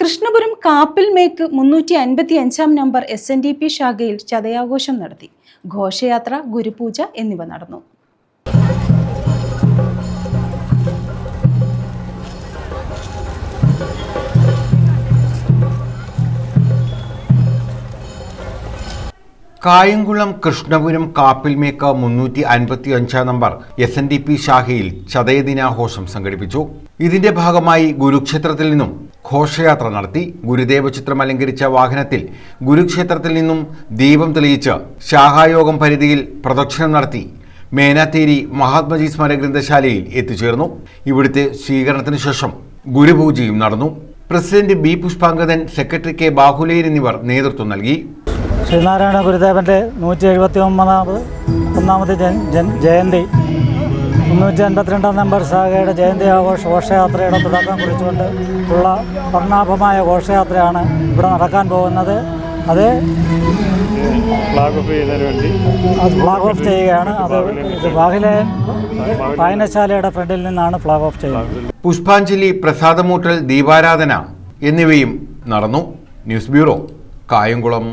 Krishnapuram Kappil make മുന്നൂറ്റി അൻപത്തി അഞ്ചാം number S N D P ശാഖയിൽ ചതയാഘോഷം നടത്തി. ഘോഷയാത്ര ഗുരുപൂജ എന്നിവ നടന്നു. കായംകുളം കൃഷ്ണപുരം കാപ്പിൽമേക്ക് മുന്നൂറ്റി അൻപത്തി അഞ്ചാം number S N D P ശാഖയിൽ ചതയദിനാഘോഷം സംഘടിപ്പിച്ചു. ഇതിന്റെ ഭാഗമായി ഗുരുക്ഷേത്രത്തിൽ നിന്നും ഘോഷയാത്ര നടത്തി ഗുരുദേവ ചിത്രം അലങ്കരിച്ച വാഹനത്തിൽ ഗുരുക്ഷേത്രത്തിൽ നിന്നും ദീപം തെളിയിച്ച് ശാഖായോഗം പരിധിയിൽ പ്രദക്ഷിണം നടത്തി മേനാത്തേരി മഹാത്മജി സ്മരഗ്രന്ഥശാലയിൽ എത്തിച്ചേർന്നു. ഇവിടുത്തെ സ്വീകരണത്തിന് ശേഷം ഗുരുപൂജയും നടന്നു. President B Pushpangadan secretary K Bahuleyan എന്നിവർ നേതൃത്വം നൽകി. ശ്രീനാരായണ ഗുരുദേവന്റെ നൂറ്റി എഴുപത്തി ഒമ്പതാമത് ഒന്നാമത് ജയന്തി മുന്നൂറ്റി അൻപത്തിരണ്ടാം നമ്പർ ശാഖയുടെ ജയന്തി ആഘോഷ ഘോഷയാത്രയുടെ തുടക്കം കുറിച്ചുകൊണ്ട് ഉള്ള വർണാഭമായ ഘോഷയാത്രയാണ് ഇവിടെ നടക്കാൻ പോകുന്നത്. അത് ഫ്ലാഗ് ഓഫ് ചെയ്യുന്നതിന് വേണ്ടി അത് ഫ്ലാഗ് ഓഫ് ചെയ്യുകയാണ് അത് ബാഹിലെ വായനശാലയുടെ ഫ്രണ്ടിൽ നിന്നാണ് ഫ്ലാഗ് ഓഫ് ചെയ്യുന്നത്. പുഷ്പാഞ്ജലി പ്രസാദമൂട്ടൽ ദീപാരാധന എന്നിവയും നടന്നു. News bureau Kayamkulam.